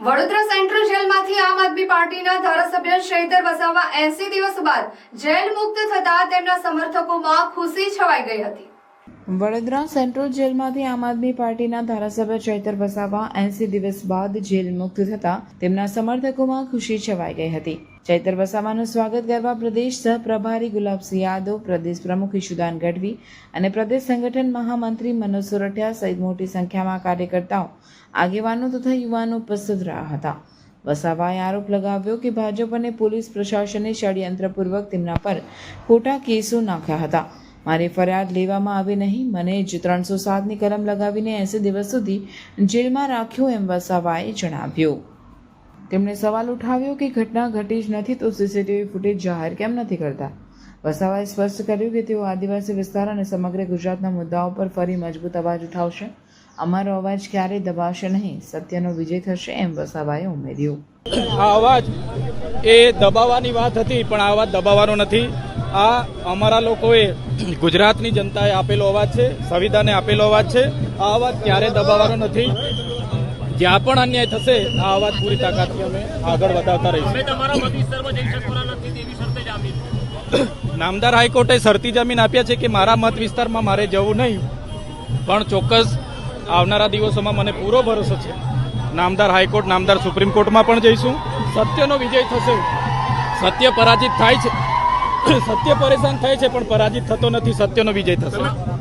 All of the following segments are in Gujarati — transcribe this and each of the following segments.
વડોદરા સેન્ટ્રલ જેલમાંથી આમ આદમી પાર્ટીના ધારાસભ્ય શૈતર વસાવા એસી દિવસ બાદ જેલ મુક્ત થતા તેમના સમર્થકોમાં ખુશી છવાઈ ગઈ હતી. વડોદરા સેન્ટ્રલ જેલમાંથી આમ આદમી પાર્ટીના ધારાસભ્ય ચૈતર વસાવા એંસી દિવસ બાદ જેલ મુક્ત થતા તેમના સમર્થકોમાં ખુશી છવાઈ ગઈ હતી. ચૈતર વસાવાનું સ્વાગત કરવા પ્રદેશ સહપ્રભારી ગુલાબસિંહ યાદવ, પ્રદેશ પ્રમુખ ઈશુદાન ગઢવી અને પ્રદેશ સંગઠન મહામંત્રી મનોજ સોરઠિયા સહિત મોટી સંખ્યામાં કાર્યકર્તાઓ, આગેવાનો તથા યુવાનો ઉપસ્થિત રહ્યા હતા. વસાવાએ આરોપ લગાવ્યો કે ભાજપ અને પોલીસ પ્રશાસને ષડયંત્રપૂર્વક તેમના પર ખોટા કેસો નાખ્યા હતા. મારી ફરિયાદ લેવામાં આવી નહીં, મને જ ત્રણસો સાતની કલમ લગાવીને એંસી દિવસ સુધી જેલમાં રાખ્યો એમ વસાવાએ જણાવ્યું. તેમણે સવાલ ઉઠાવ્યો કે ઘટના ઘટી જ નથી તો સીસીટીવી ફૂટેજ જાહેર કેમ નથી કરતા? વસાવાએ સ્પષ્ટ કર્યું કે તેઓ આદિવાસી વિસ્તાર અને સમગ્ર ગુજરાતના મુદ્દાઓ પર ફરી મજબૂત અવાજ ઉઠાવશે. અમારો અવાજ ક્યારેય દબાશે નહીં. સત્યનો વિજય થશે એમ વસાવાએ ઉમેર્યું. આ અવાજ એ દબાવવાની વાત હતી, પણ આ અવાજ દબાવવાનો નથી. આ અમારા લોકોએ ગુજરાતની જનતાએ આપેલો અવાજ છે, સંવિધાને આપેલો અવાજ છે. આ અવાજ ક્યારે દબાવવાનો નથી. જ્યાં પણ અન્યાય થશે આ અવાજ પૂરી તાકાતથી અમે આગળ વધારતા રહીશું. નામદાર હાઈકોર્ટે શરતી જમીન આપ્યા છે કે મારા મત વિસ્તારમાં મારે જવું નહીં પણ ચોક્કસ આવનારા દિવસોમાં મને પૂરો ભરોસો છે. નામદાર હાઈકોર્ટ નામદાર સુપ્રીમ કોર્ટમાં પણ જઈશું. સત્યનો વિજય થશે. સત્ય પરાજિત થાય છે. સત્ય પરેશાન થાય છે પણ પરાજિત થતો નથી સત્યનો વિજય થશે.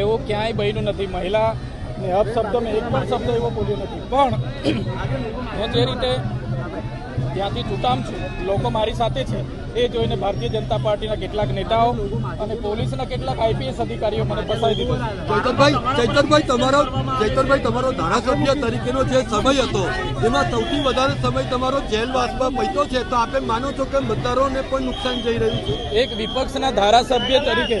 એવું ક્યાંય બન્યું નથી. મહિલા ને અપશબ્દો મેં એક પણ શબ્દ એવો બોલ્યો નથી. પણ હું જે રીતે ત્યાંથી છૂટામ છું લોકો મારી સાથે છે એ જોઈને ભારતીય જનતા પાર્ટીના કેટલાક નેતાઓ અને પોલીસના કેટલાક આઈપીએસ અધિકારીઓ મને ફસાઈ દીધો ચૈતનભાઈ ચૈતનભાઈ તમારો ચૈતનભાઈ તમારો ધારાસભ્ય તરીકેનો જે સમય હતો એમાં સૌથી વધારે સમય તમારો જેલવાસમાં પૈતો છે. તો આપે માનો છો કે મતદારોને પણ નુકસાન જઈ રહ્યું છે? એક વિપક્ષના ધારાસભ્ય તરીકે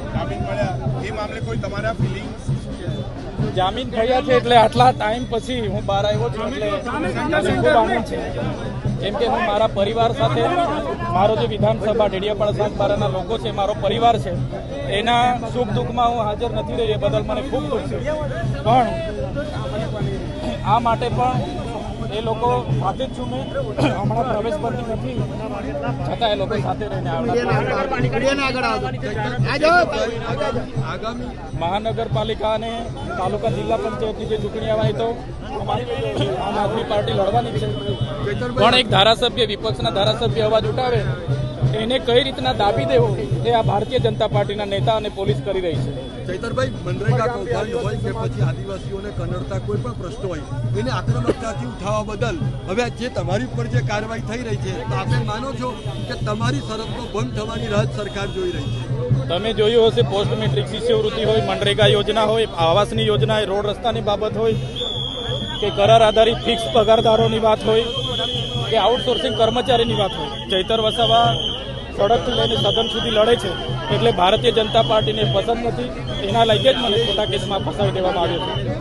જામીન થયા છે એટલે આટલા ટાઈમ પછી હું બહાર આવ્યો છું એટલે ખૂબ આનંદ છે. કેમ કે હું મારા પરિવાર સાથે, મારો જે વિધાનસભા, ડેડિયાપાડા સાગબારાના લોકો છે, મારો પરિવાર છે, એના સુખ દુઃખમાં હું હાજર નથી રહી એ બદલ મને ખૂબ દુઃખ છે. પણ આ માટે પણ એ લોકો સાથે જ છું મેં. હમણાં પ્રવેશ પરથી નથી. છતાં એ લોકો સાથે રહીને મહાનગરપાલિકા અને તાલુકા જિલ્લા પંચાયતની જે ચૂંટણી આવવાની તો આમ આદમી પાર્ટી લડવાની છે. પણ એક ધારાસભ્ય વિપક્ષના ધારાસભ્ય અવાજ ઉઠાવે એને કઈ રીતના દાબી દેવો એ આ ભારતીય જનતા પાર્ટીના નેતા અને પોલીસ કરી રહી છે. ચૈતરભાઈ, મનરેગા કૌભાંડ હોય કે પછી આદિવાસીઓને કનડતા કોઈ પણ પ્રશ્નો હોય, એને આક્રમકતાથી ઉઠાવવા બદલ હવે જે તમારી ઉપર જે કાર્યવાહી થઈ રહી છે, તો આપણે માનો છો કે તમારી શરતનો ભંગ થવાની રાહત સરકાર જોઈ રહી છે? તમે જોયું હશે, પોસ્ટ મેટ્રિક શિષ્યવૃત્તિ હોય, મનરેગા યોજના હોય, આવાસની યોજના હોય, રોડ રસ્તાની બાબત હોય, કે કરાર આધારિત ફિક્સ પગારદારોની વાત હોય, કે આઉટસોર્સિંગ કર્મચારીની વાત હોય. ચૈતર વસાવા સડકથી લઈને સદન સુધી લડે છે. એટલે ભારતીય જનતા પાર્ટીને પસંદ નથી. એના લઈને જ મને ખોટા કેસમાં ફસાવી દેવામાં આવ્યો છે.